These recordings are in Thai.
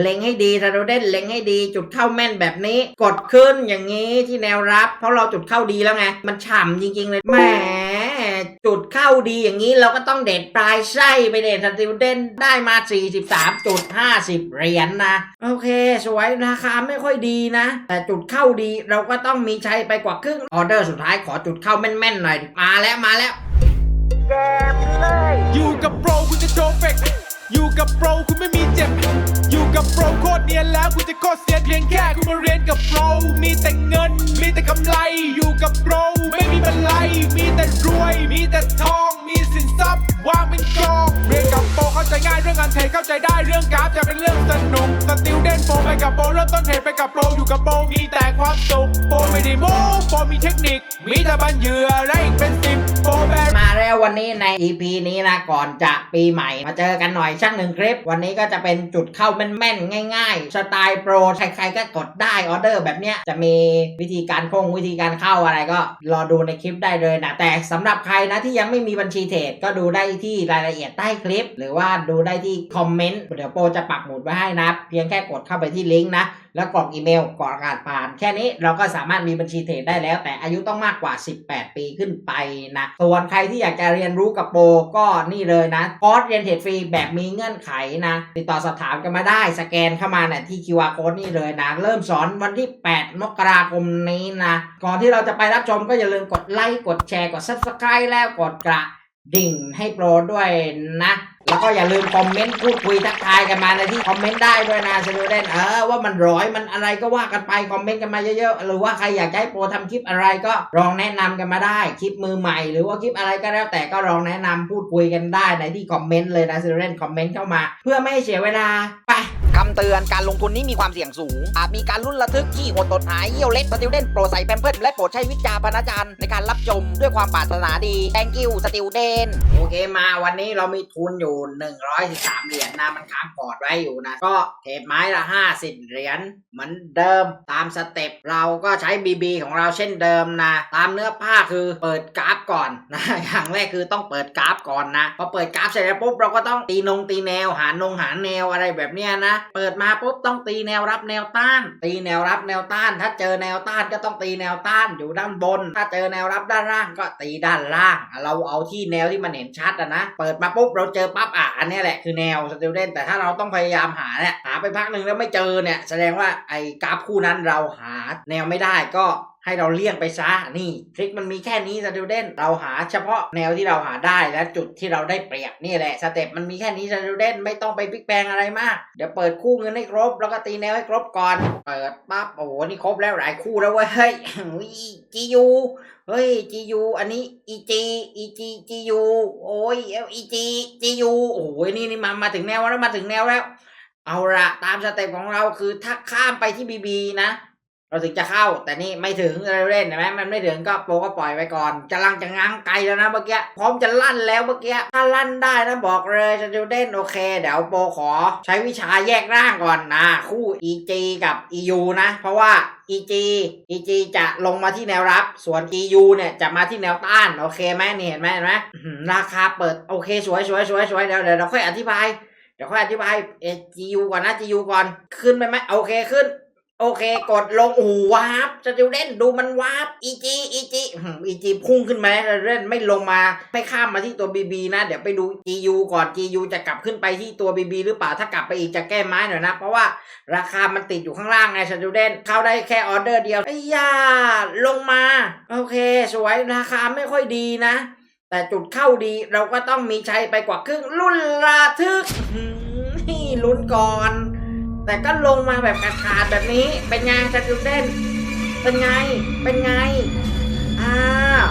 เล็งให้ดีถ้าเรเด่นเล็งให้ดี จุดเข้าแม่นแบบนี้ กดขึ้นอย่างนี้ที่แนวรับ เพราะเราจุดเข้าดีแล้วไง มันฉ่ำจริง ๆ เลยแหมจุดเข้าดีอย่างนี้เราก็ต้องเด็ดปลายไส้ไปเด็ดสติวเด่นได้มา 43.50 เหรียญนะ โอเค สวยราคาไม่ค่อยดีนะ แต่จุดเข้าดีเราก็ต้องมีใชัยไปกว่าครึ่ง ออเดอร์สุดท้ายขอจุดเข้าแม่นๆหน่อย มาแล้วมาแล้วอยู่กับโปรคุณจะโชว์เฟก อยู่กับโปรคุณไม่มีเจ็บ อยู่กับโปรโคตรเนียนแล้วคุณจะโคตรเสียเพียงแค่คุณมาเรียนกับโปรมีแต่เงิน มีแต่กำไร อยู่กับโปรไม่มีบันไลมีแต่รวย มีแต่ทอง มีสินทรัพย์วางเป็นกอง เรียนกับโปรเข้าใจง่ายเรื่องการเทรดเข้าใจได้เรื่องกราฟจะเป็นเรื่องสนุกสติลเด่นโปรไปกับโปรเริ่มต้นเทรดไปกับโปรอยู่กับโปรมีแต่ความสุขโปรไม่ได้โม้โปรมีเทคนิค มีแต่บันเหยื่อและอีกเป็นสิบโปรแบ แล้ววันนี้ใน EP นี้นะก่อนจะปีใหม่มาเจอกันหน่อยช่างหนึ่งคลิป วันนี้ก็จะเป็นจุดเข้าแม่นๆง่าย ๆ สไตล์โปรใครๆก็กดได้ออเดอร์แบบเนี้ยจะมีวิธีการคงวิธีการเข้าอะไรก็รอดูในคลิปได้เลยนะแต่สำหรับใครนะที่ยังไม่มีบัญชีเทรดก็ดูได้ที่รายละเอียดใต้คลิป หรือว่าดูได้ที่คอมเมนต์เดี๋ยวโปรจะปักหมุดไว้ให้นะเพียงแค่กดเข้าไปที่ลิงก์นะแล้วกรอกอีเมลกรอกรหัสผ่าน แค่นี้เราก็สามารถมีบัญชีเทรดได้แล้ว แต่อายุต้องมากกว่า 18 ปีขึ้นไปนะส่วนใครที่อยากจะเรียนรู้กับโปรก็นี่เลยนะคอร์สเรียนเทรดฟรีแบบมีเงื่อนไขนะ ติดต่อสอบถามกันมาได้สแกนเข้ามาเนี่ยที่ QR code นี่เลยนะ เริ่มสอนวันที่ 8 มกราคมนี้นะ ก่อนที่เราจะไปรับชมก็อย่าลืมกดไลค์กดแชร์กด Subscribe แล้วกดกระดิ่งให้โปรด้วยนะ แล้วก็อย่าลืมคอมเมนต์พูดคุยทักทายกันมาในที่คอมเมนต์ได้ด้วยนะสตูเดนเออว่ามันร้อยมันอะไรก็ว่ากันไปคอมเมนต์กันมาเยอะๆหรือว่าใครอยากให้โปรทำคลิปอะไรก็ลองแนะนำกันมาได้คลิปมือใหม่ หรือว่าคลิปอะไรก็แล้วแต่ก็ลองแนะนำพูดคุยกันได้ในที่คอมเมนต์เลยนะสตูเดนคอมเมนต์เข้ามา เพื่อไม่ให้เสียเวลาไป คำเตือนการลงทุนนี้มีความเสี่ยงสูง อาจมีการลุ้นระทึกที่หดตดหายเยี่ยวเล็ดสติวเดนโปรดใส่แพมเพิร์ดและโปรดใช้วิจารณญาณในการรับชมด้วยความปรารถนาดี thank you สติวเดนโอเคมาวันนี้เรามีทุนอยู่ 113 เหรียญนะมันค้างพอร์ตไว้อยู่นะ ก็เทรดไม้ละ 50 เหรียญเหมือนเดิมตามสเต็ปเราก็ใช้ BB ของเราเช่นเดิมนะ ตามเนื้อผ้าคือเปิดกราฟก่อนนะอย่างแรกคือต้องเปิดกราฟก่อนนะพอเปิดกราฟเสร็จแล้วปุ๊บเราก็ต้องตีนงตีแนวหานงหาแนวอะไรแบบเนี้ยนะเปิดมาปุ๊บต้องตีแนวรับแนวต้าน ตีแนวรับแนวต้าน ถ้าเจอแนวต้านก็ต้องตีแนวต้านอยู่ด้านบน ถ้าเจอแนวรับด้านล่างก็ตีด้านล่าง เราเอาที่แนวที่มันเห็นชัดอะนะ เปิดมาปุ๊บเราเจอปั๊บอะอันนี้แหละคือแนวสติลเดนแต่ถ้าเราต้องพยายามหาเนี่ยหาไปพักหนึ่งแล้วไม่เจอเนี่ยแสดงว่าไอ้กราฟคู่นั้นเราหาแนวไม่ได้ก็ให้เราเลี่ยงไปซะนี่ทริคมันมีแค่นี้สติลเดนเราหาเฉพาะแนวที่เราหาได้และจุดที่เราได้เปรียบนี่แหละสเต็ปมันมีแค่นี้สติลเดนไม่ต้องไปพลิกแปลงอะไรมาก เดี๋ยวเปิดคู่เงินให้ครบ แล้วก็ตีแนวให้ครบก่อน เปิดปั๊บโอ้โหนี่ครบแล้วหลายคู่แล้วเว้ยเฮ้ยจียูเฮ้ยจียูอันนี้อีจีอีจีจียูโอ้ยเอลอีจีจียูโอ้โหนี่นี่มามาถึงแนวแล้วมาถึงแนวแล้ว เอาละตามสเต็ปของเราคือถ้าข้ามไปที่บีบีนะ เราถึงจะเข้า แต่นี่ไม่ถึงเราเล่นเห็นไหมมันไม่ถึงก็โปรก็ปล่อยไว้ก่อนจะลังจะง้างไกลแล้วนะเมื่อกี้พร้อมจะลั่นแล้วเมื่อกี้ถ้าลั่นได้นะบอกเลยจะดูเด่นโอเค เดี๋ยวโปรขอ ใช้วิชาแยกร่างก่อนนะ คู่ EG กับ EU นะ เพราะว่า EG EG จะลงมาที่แนวรับ ส่วน EU เนี่ยจะมาที่แนวต้าน โอเคไหมนี่เห็นไหมเห็นไหมราคาเปิดโอเคสวยสวยสวยสวยเดี๋ยวเดี๋ยวเราค่อยอธิบายเดี๋ยวค่อยอธิบายเอ GU ก่อนนะ GU ก่อนขึ้นไปไหมโอเคขึ้น โอเค กดลงโอ้โหวาร์ปสติลเล่นดูมันวาร์ป EG EG อืม EG พุ่งขึ้นมาเล่นไม่ลงมาไม่ข้ามมาที่ตัว BB นะ เดี๋ยวไปดู GU ก่อน GU จะกลับขึ้นไปที่ตัว BB หรือเปล่าถ้ากลับไปอีกจะแก้ไม้หน่อยนะ เพราะว่าราคามันติดอยู่ข้างล่างไงสติลเล่นเข้าได้แค่ออเดอร์เดียวไอ้ยาลงมา โอเค สวยราคาไม่ค่อยดีนะ แต่จุดเข้าดีเราก็ต้องมีชัยไปกว่าครึ่งรุ่นระทึกนี่ลุ้นก่อน แต่ก็ลงมาแบบขาดแบบนี้ เป็นไงสติลเด่นเป็นไง เป็นไง อ่า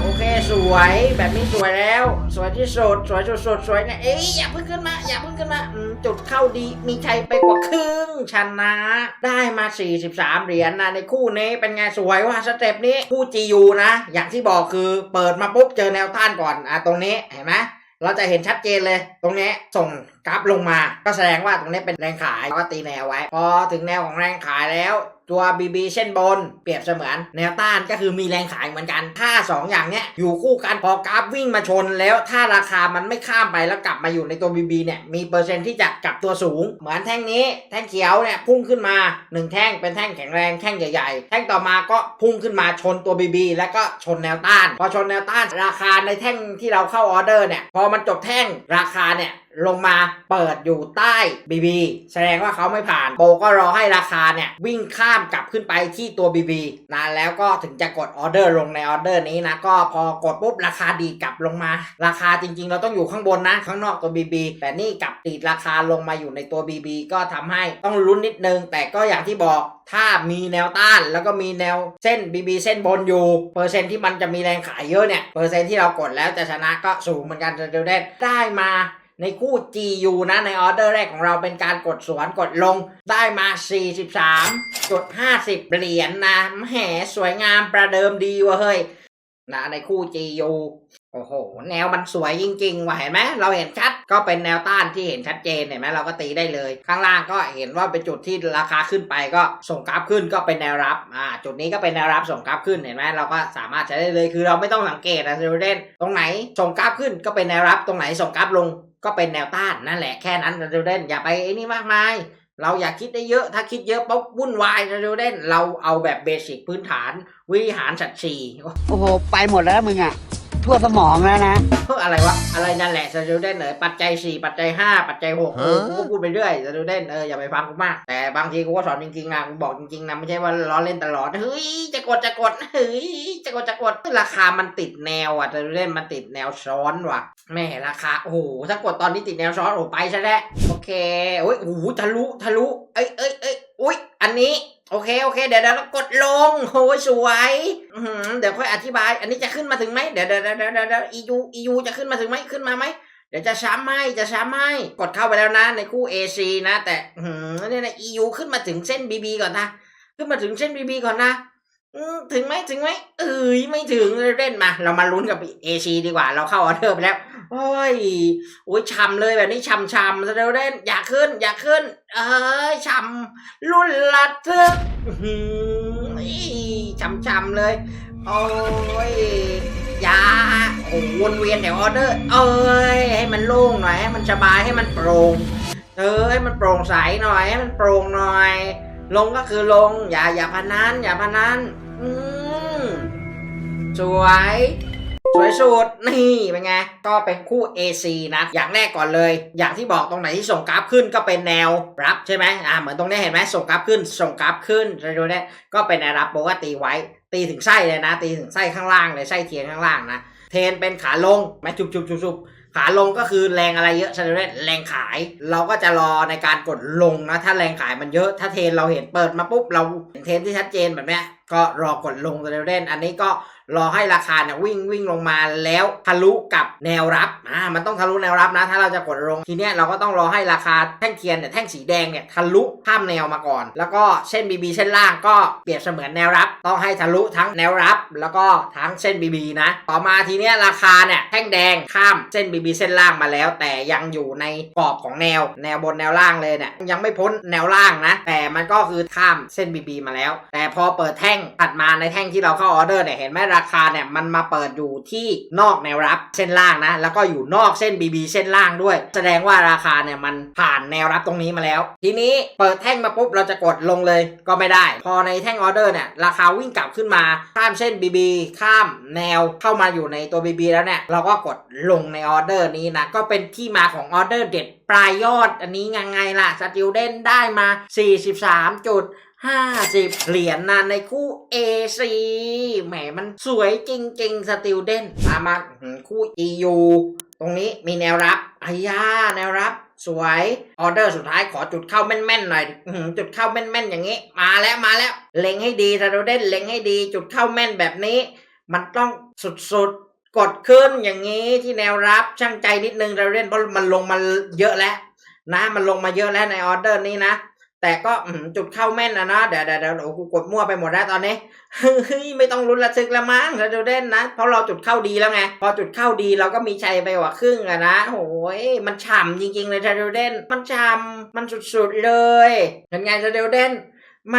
โอเค สวย แบบนี้สวยแล้ว สวยที่สุด สวยสุดๆสวยนะเอ้ย อย่าเพิ่งขึ้นมา อย่าเพิ่งขึ้นมา จุดเข้าดี มีชัยไปกว่าครึ่ง ชนะ ได้มา 43 เหรียญนะในคู่นี้ เป็นไง สวยว่าสเต็ปนี้ คู่ GU นะ อย่างที่บอกคือ เปิดมาปุ๊บเจอแนวต้านก่อน อะ ตรงนี้ เห็นไหมเราจะเห็นชัดเจนเลย ตรงนี้ ส่ง กราฟลงมาก็แสดงว่าตรงนี้เป็นแรงขายเราก็ตีแนวไว้ พอถึงแนวของแรงขายแล้วตัว BB เช่นบน เปรียบเสมือนแนวต้านก็คือมีแรงขายเหมือนกัน ถ้า 2 อย่างเนี้ยอยู่คู่กันพอกราฟวิ่งมาชนแล้วถ้าราคามันไม่ข้ามไปแล้วกลับมาอยู่ในตัว BB เนี่ยมีเปอร์เซ็นต์ที่จะกลับตัวสูง เหมือนแท่งนี้แท่งเขียวเนี่ยพุ่งขึ้นมาหนึ่งแท่งเป็นแท่งแข็งแรงแท่งใหญ่ๆ แท่งต่อมาก็พุ่งขึ้นมาชนตัว BB แล้วก็ชนแนวต้าน พอชนแนวต้านราคาในแท่งที่เราเข้าออเดอร์เนี่ยพอมันจบแท่งราคาเนี่ย ลงมาเปิดอยู่ใต้ BB แสดงว่าเขาไม่ผ่านโปก็รอให้ราคาเนี่ย วิ่งข้ามกลับขึ้นไปที่ตัว BB นานแล้วก็ถึงจะกดออเดอร์ลงในออเดอร์นี้นะก็พอกดปุ๊บราคาดีกลับลงมา ราคาจริง ๆ เราต้องอยู่ข้างบนนะข้างนอกตัว BB แต่นี่กลับดีดราคาลงมาอยู่ในตัว BB ก็ทำให้ต้องลุ้นนิดนึง แต่ก็อย่างที่บอกถ้ามีแนวต้านแล้วก็มีแนวเส้น BB เส้นบนอยู่ เปอร์เซ็นที่มันจะมีแรงขายเยอะเนี่ย เปอร์เซ็นที่เรากดแล้วจะชนะก็สูงเหมือนกันจะได้ได้มา ในคู่ GU นะ ในออเดอร์แรกของเราเป็นการกดสวนกดลงได้มา 43.50 เหรียญนะแหมสวยงามประเดิมดีวะเฮ้ยนะในคู่ GU โอ้โห แนวมันสวยจริงๆว่ะเห็นไหมเราเห็นชัดก็เป็นแนวต้านที่เห็นชัดเจนเห็นไหมเราก็ตีได้เลย ข้างล่างก็เห็นว่าเป็นจุดที่ราคาขึ้นไปก็ส่งกราฟขึ้นก็เป็นแนวรับอ่าจุดนี้ก็เป็นแนวรับส่งกราฟขึ้นเห็นไหมเราก็สามารถใช้ได้เลยคือเราไม่ต้องสังเกตนะเซเดนตรงไหนส่งกราฟขึ้นก็เป็นแนวรับตรงไหนส่งกราฟลง ก็เป็นแนวต้านนั่นแหละแค่นั้นเซเดนอย่าไปไอ้นี่มากมาย เราอยากคิดได้เยอะ ถ้าคิดเยอะปุ๊บวุ่นวายเซเดนเราเอาแบบเบสิกพื้นฐานวิหารสัตว์สี่โอ้โหไปหมดแล้วมึงอะ ทั่วสมองแล้วนะ เฮ้ยอะไรวะ อะไรนั่นแหละสตูเดนเออปัจจัย 4 ปัจจัย 5 ปัจจัย6เออกูก็พูดไปเรื่อยสตูเดนเอออย่าไปฟังกูมาก แต่บางทีกูก็สอนจริงๆนะกูบอกจริงๆนะไม่ใช่ว่าล้อเล่นตลอดเฮ้ยจะกดจะกดเฮ้ยจะกดจะกดราคามันติดแนวอะสตูเดนมันติดแนวซ้อนว่ะแม่ราคาโอ้โหถ้ากดตอนนี้ติดแนวซ้อนโอ้ไปซะแล้วโอเคโอ้ยโอ้โหทะลุทะลุเอ้ยเอ้ยเอ้ยอุ้ยอันนี้ โอเคโอเค เดี๋ยวเดี๋ยวเรากดลงโอ้ยสวยเดี๋ยวค่อยอธิบาย อันนี้จะขึ้นมาถึงไหมเดี๋ยวเดี๋ยวเดี๋ยวเดี๋ยวเดี๋ยวอียูอียูจะขึ้นมาถึงไหมขึ้นมาไหมเดี๋ยวจะช้ำไหมจะช้ำไหมกดเข้าไปแล้วนะในคู่ AC นะ แต่อื้อหือเนี่ยนะอียูขึ้นมาถึงเส้น BB ก่อนนะ ขึ้นมาถึงเส้น BB ก่อนนะ ถึงไหมถึงไหมเอ้ยไม่ถึงเล่นมา เรามาลุ้นกับ AC ดีกว่า เราเข้าออเดอร์ไปแล้ว โอ้ยโอ้ยช้ำเลยแบบนี้ช้ำช้ำเร็วเล่นอยากขึ้น อยากขึ้น เอ้ยช้ำรุ่นระทึกอื้อหือช้ำเลย โอ้ยอยาโอ้วนเวียนแถวออเดอร์ เอ้ยให้มันโล่งหน่อยให้มันสบายให้มันโปร่งเออให้มันโปร่งใสหน่อยให้มันโปร่งหน่อย ลงก็คือลง อย่าอย่าพนันอย่าพนัน อืมสวย สวยสุด นี่เป็นไง ก็เป็นคู่ AC นะ อย่างแรกก่อนเลย อย่างที่บอกตรงไหนที่ส่งกราฟขึ้นก็เป็นแนวรับใช่ไหมอ่าเหมือนตรงนี้เห็นไหมส่งกราฟขึ้น ส่งกราฟขึ้นจะดูเนี่ยก็เป็นแนวรับโบกตีไว้ ตีถึงไส้เลยนะ ตีถึงไส้ข้างล่างเลยไส้เทียนข้างล่างนะ เทนเป็นขาลงไหมจุบจุบจุบจุบขาลงก็คือแรงอะไรเยอะชาเรตแรงขาย เราก็จะรอในการกดลงนะ ถ้าแรงขายมันเยอะ ถ้าเทนเราเห็นเปิดมาปุ๊บเราเห็นเทนที่ชัดเจนแบบเนี้ยก็รอกดลงชาเรตอันนี้ก็รอให้ราคาเนี่ยวิ่งวิ่งลงมาแล้วทะลุกับแนวรับอ่ามันต้องทะลุแนวรับนะ ถ้าเราจะกดลงทีเนี้ยเราก็ต้องรอให้ราคาแท่งเทียนเนี่ยแท่งสีแดงเนี่ยทะลุข้ามแนวมาก่อน แล้วก็เส้น BB เส้นล่างก็เปรียบเสมือนแนวรับ ต้องให้ทะลุทั้งแนวรับ แล้วก็ทั้งเส้น BB นะ ต่อมาทีเนี้ยราคาเนี่ยแท่งแดงข้ามเส้น BB เส้นล่างมาแล้ว แต่ยังอยู่ในกรอบของแนวแนวบนแนวล่างเลยเนี่ยยังไม่พ้นแนวล่างนะ แต่มันก็คือข้ามเส้น BB มาแล้ว แต่พอเปิดแท่งถัดมาในแท่งที่เราเข้าออเดอร์เนี่ยเห็นไหมราคาเนี่ยมันมาเปิดอยู่ที่นอกแนวรับเส้นล่างนะ แล้วก็อยู่นอกเส้น BB เส้นล่างด้วย แสดงว่าราคาเนี่ยมันผ่านแนวรับตรงนี้มาแล้ว ทีนี้เปิดแท่งมาปุ๊บเราจะกดลงเลยก็ไม่ได้ พอในแท่งออเดอร์เนี่ยราคาวิ่งกลับขึ้นมาข้ามเส้น BB ข้ามแนวเข้ามาอยู่ในตัว BB แล้วเนี่ยเราก็กดลงในออเดอร์นี้นะก็เป็นที่มาของออเดอร์เด็ดปลายยอดอันนี้ยังไงล่ะสติลเดนได้มา 43จุด ห้าสิบเหรียญนะในคู่ AC แหมมันสวยจริงๆ สติลเดนมามาคู่ EU ตรงนี้มีแนวรับอายาแนวรับ สวยออเดอร์สุดท้ายขอจุดเข้าแม่นๆหน่อยจุดเข้าแม่นๆอย่างนี้ มาแล้วมาแล้ว เล็งให้ดีสติลเดนเล็งให้ดี จุดเข้าแม่นแบบนี้ มันต้องสุดๆ กดขึ้นอย่างนี้ที่แนวรับช่างใจนิดนึงเราเล่นเพราะมันลงมาเยอะแล้วนะมันลงมาเยอะแล้วในออเดอร์นี้นะ แต่ก็จุดเข้าแม่นนะนะเดี๋ยวเดี๋ยวเดี๋ยวโอ้โหกูกดมั่วไปหมดแล้วตอนนี้เฮ้ยไม่ต้องลุ้นระทึกละมั้งเราจะเดนนะ เพราะเราจุดเข้าดีแล้วไง พอจุดเข้าดีเราก็มีชัยไปกว่าครึ่งอะนะโอ้ยมันฉ่ำจริงๆเลยเดวเดนมันฉ่ำมันสุดๆเลยเห็นไงเดวเดนแหม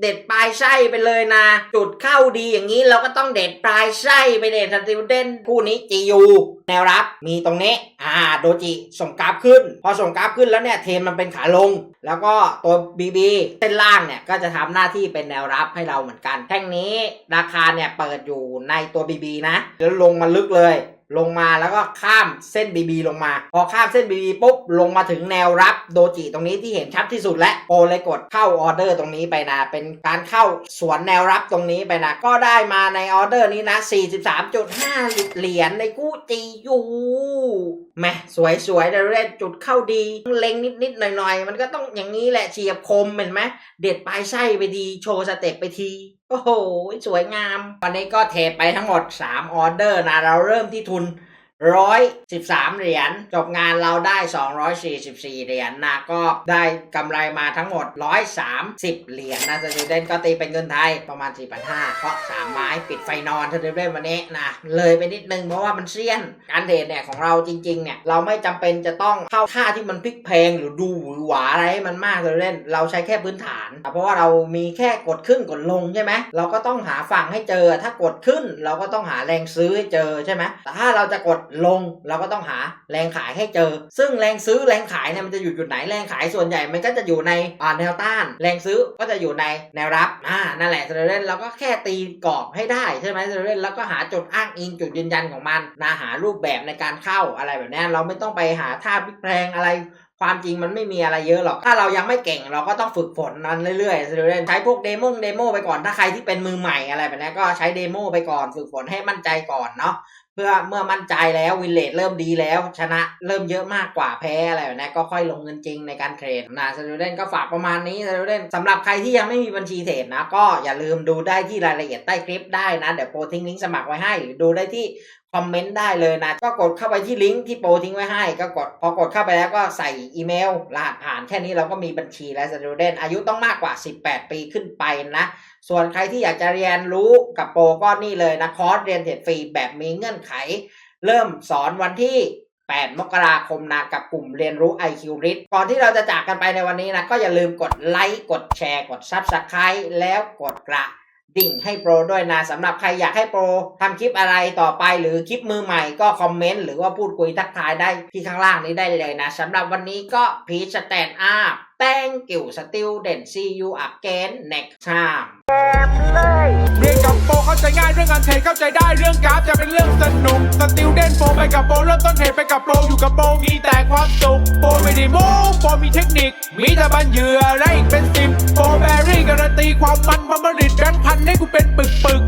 เด็ดปลายไส้ไปเลยนะ จุดเข้าดีอย่างนี้เราก็ต้องเด็ดปลายไส้ไปเด็ดสตูเดนคู่นี้จียูแนวรับมีตรงนี้อ่าโดจิส่งกราฟขึ้น พอส่งกราฟขึ้นแล้วเนี่ยเทนมันเป็นขาลง แล้วก็ตัวบีบีเส้นล่างเนี่ยก็จะทำหน้าที่เป็นแนวรับให้เราเหมือนกัน แท่งนี้ราคาเนี่ยเปิดอยู่ในตัวบีบีนะแล้วลงมาลึกเลยลงมาแล้วก็ข้ามเส้น BB ลงมา พอข้ามเส้น BB ปุ๊บ ลงมาถึงแนวรับโดจิตรงนี้ที่เห็นชัดที่สุดและโอเลยกดเข้าออเดอร์ตรงนี้ไปนะ เป็นการเข้าสวนแนวรับตรงนี้ไปนะ ก็ได้มาในออเดอร์นี้นะ 43.5 เหรียญในกู้จียูแมสวยๆเดี๋ยเล่นจุดเข้าดีเล็งนิดๆหน่อยๆมันก็ต้องอย่างนี้แหละเฉียบคมเห็นไหมเด็ดปลายไส้ไปดีโชว์สเต็ปไปทีโอ้โห สวยงาม วันนี้ก็เทรดไปทั้งหมด 3 ออเดอร์นะ เราเริ่มที่ทุน 113 เหรียญจบงานเราได้ 244 เหรียญนะก็ได้กำไรมาทั้งหมด 130 เหรียญนะสตูเดนก็ตีเป็นเงินไทยประมาณ 4,500เพราะ3ไม้ปิดไฟนอนสตูเดนวันนี้นะเลยไปนิดนึงเพราะว่ามันเซียนการเทรดเนี่ยของเราจริงๆเนี่ยเราไม่จำเป็นจะต้องเข้าท่าที่มันพลิกเพลงหรือดูหวือหวาอะไรให้มันมากสตูเดนเราใช้แค่พื้นฐาน เพราะว่าเรามีแค่กดขึ้นกดลงใช่ไหมเราก็ต้องหาฝั่งให้เจอถ้ากดขึ้น เราก็ต้องหาแรงซื้อให้เจอใช่ไหมแต่ถ้าเราจะกดลงเราก็ต้องหาแรงขายให้เจอ ซึ่งแรงซื้อแรงขายเนี่ยมันจะอยู่จุดไหนแรงขายส่วนใหญ่มันก็จะอยู่ในแนวต้าน แรงซื้อก็จะอยู่ในแนวรับอ่านั่นแหละเซเรนเราก็แค่ตีกรอบให้ได้ใช่ไหมเซเรนแล้วก็หาจุดอ้างอิงจุดยืนยันของมันนะหารูปแบบในการเข้าอะไรแบบนี้เราไม่ต้องไปหาท่าพลิกแพลงอะไรความจริงมันไม่มีอะไรเยอะหรอก ถ้าเรายังไม่เก่งเราก็ต้องฝึกฝนมันเรื่อยๆใช้พวกเดโมเดโมไปก่อน ถ้าใครที่เป็นมือใหม่อะไรแบบนี้ก็ใช้เดโมไปก่อน ฝึกฝนให้มั่นใจก่อนเนาะ เพื่อเมื่อมั่นใจแล้ววินเลทเริ่มดีแล้ว ชนะเริ่มเยอะมากกว่าแพ้อะไรแบบนี้ก็ค่อยลงเงินจริงในการเทรดนะสตูเดนก็ฝากประมาณนี้สตูเดนสำหรับใครที่ยังไม่มีบัญชีเทรดนะ ก็อย่าลืมดูได้ที่รายละเอียดใต้คลิปได้นะ เดี๋ยวโปรทิ้งลิงก์สมัครไว้ให้หรือดูได้ที่คอมเมนต์ได้เลยนะ ก็กดเข้าไปที่ลิงก์ที่โปรทิ้งไว้ให้ ก็กดพอกดเข้าไปแล้วก็ใส่อีเมลรหัสผ่านแค่นี้เราก็มีบัญชีแล้วสตูเดนอายุต้องมากกว่า 18 ปีขึ้นไปนะ ส่วนใครที่อยากจะเรียนรู้กับโปรก็นี่เลยนะคอร์สเรียนเทรดฟรีแบบมีเงื่อนไข เริ่มสอนวันที่ 8 มกราคมนะกับกลุ่มเรียนรู้ IQ r i t ก่อนที่เราจะจากกันไปในวันนี้นะก็อย่าลืมกดไลค์กดแชร์ กด Subscribe แล้วกดกระดิ่งให้โปรด้วยนะสำหรับใครอยากให้โปรทำคลิปอะไรต่อไปหรือคลิปมือใหม่ก็คอมเมนต์หรือว่าพูดคุยทักทายได้ที่ข้างล่างนี้ได้เลยนะสำหรับวันนี้ก็พีชสแตนอัพ thank you student see you again next time เรียนกับโปเข้าใจง่ายเรื่องการเทเข้าใจได้เรื่องกราฟจะเป็นเรื่องสนุกสติลเด่นโปไปกับโปเริ่มต้นเทรดไปกับโปอยู่กับโปมีแต่ความสุขโปไม่ได้โม้โปมีเทคนิค มีแต่บันเหยื่อและอีกเป็นสิบโปแบรี่การันตีความมันมาผลิตแบงค์พันให้กูเป็นปึกปึก